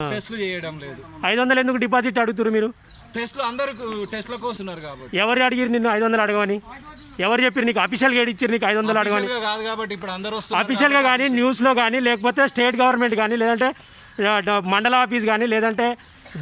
టెస్ట్లు చేయడం లేదు. ఐదు వందలు ఎందుకు డిపాజిట్ అడుగుతారు మీరు? టెస్ట్లు అందరు కాబట్టి. ఎవరు అడిగిరు నిన్ను ఐదు వందలు అడగమని? ఎవరు చెప్పారు నీకు? అఫీషియల్గా ఏడిచ్చారు నీకు ఐదు వందలు అడగమని? Official గా కాదు కాబట్టి ఇప్పుడు అందరు వస్తున్నారు అఫీషియల్గా కానీ కానీ లేకపోతే స్టేట్ గవర్నమెంట్ కానీ లేదంటే మండల ఆఫీస్ కానీ లేదంటే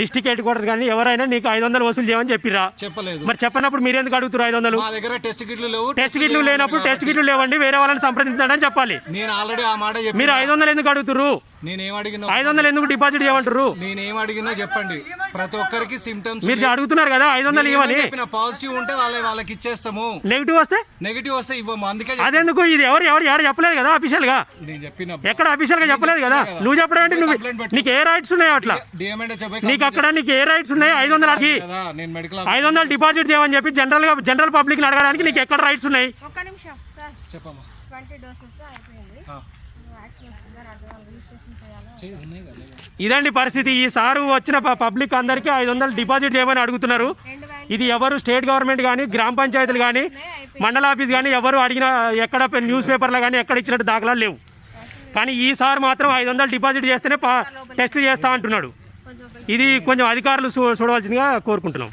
డిస్టిక్ హెడ్ క్వార్టర్స్ కానీ ఎవరైనా నీకు ఐదు వందలు వసూలు చేయమని చెప్పిరా చెప్పలేదు. మరి చెప్పినప్పుడు మీరు ఎందుకు అడుగుతారు ఐదు వందలు దగ్గర టెస్ట్ కిట్లు లేవు టెస్ట్ కిట్లు లేనప్పుడు టెస్ట్ కిట్లు లేవండి వేరే వాళ్ళని సంప్రదించండి అని చెప్పాలి. నేను ఆల్రెడీ ఆ మాట చెప్పి మీరు ఐదు వందలు ఎందుకు అడుగుతుర్రు? నేనేం అడిగినా ఐదు వందలు ఎందుకు డిపాజిట్ చేయమంటారు నేనేం అడిగినా చెప్పండి. ప్రతి ఒక్కరికి సిమ్టమ్స్ మీరు అడుగుతున్నారు కదా ఐదు వందలు ఇవ్వని చెప్పిన పాజిటివ్ ఉంటే వాళ్ళ వాళ్ళకి ఇచ్చేస్తాము. నెగిటివ్ వస్తే? నెగిటివ్ వస్తే ఇవ్వము అందుకే అదెందుకు? ఇది ఎవరు ఎవరు ఎవరు చెప్పలేదు కదా అఫీషియల్గా నేను చెప్పిన ఎక్కడ అఫీషియల్గా చెప్పలేదు కదా? నువ్వు చెప్పడం అంటే నువ్వు నీకు ఏ రైట్స్ ఉన్నాయి అట్లా? నీకు అక్కడ నీకు ఏ రైట్స్ ఉన్నాయి ఐదు వందలు అడిగి కదా నేను మెడికల్ ఐదు వందలు డిపాజిట్ చేయమని చెప్పి జనరల్గా జనరల్ పబ్లిక్ అడగడానికి నీకు ఎక్కడ రైట్స్ ఉన్నాయి? ఒక్క నిమిషం సార్. చెప్పమ్మా. ట్వంటీ డోసెస్ అయిపోయింది. ఇదండి పరిస్థితి. ఈ సారు వచ్చిన ప- పబ్లిక్ అందరికీ ఐదు వందలు డిపాజిట్ చేయమని అడుగుతున్నారు. ఇది ఎవరు? స్టేట్ గవర్నమెంట్ కానీ గ్రామ పంచాయతీలు కానీ మండల ఆఫీస్ కానీ ఎవరు అడిగిన ఎక్కడ న్యూస్ పేపర్లో కానీ ఎక్కడ ఇచ్చినట్టు దాఖలాలు లేవు. కానీ ఈ సార్ మాత్రం ఐదు వందలు డిపాజిట్ చేస్తేనే పా టెస్ట్ చేస్తా అంటున్నాడు. ఇది కొంచెం అధికారులు చూడవలసిందిగా కోరుకుంటున్నాం.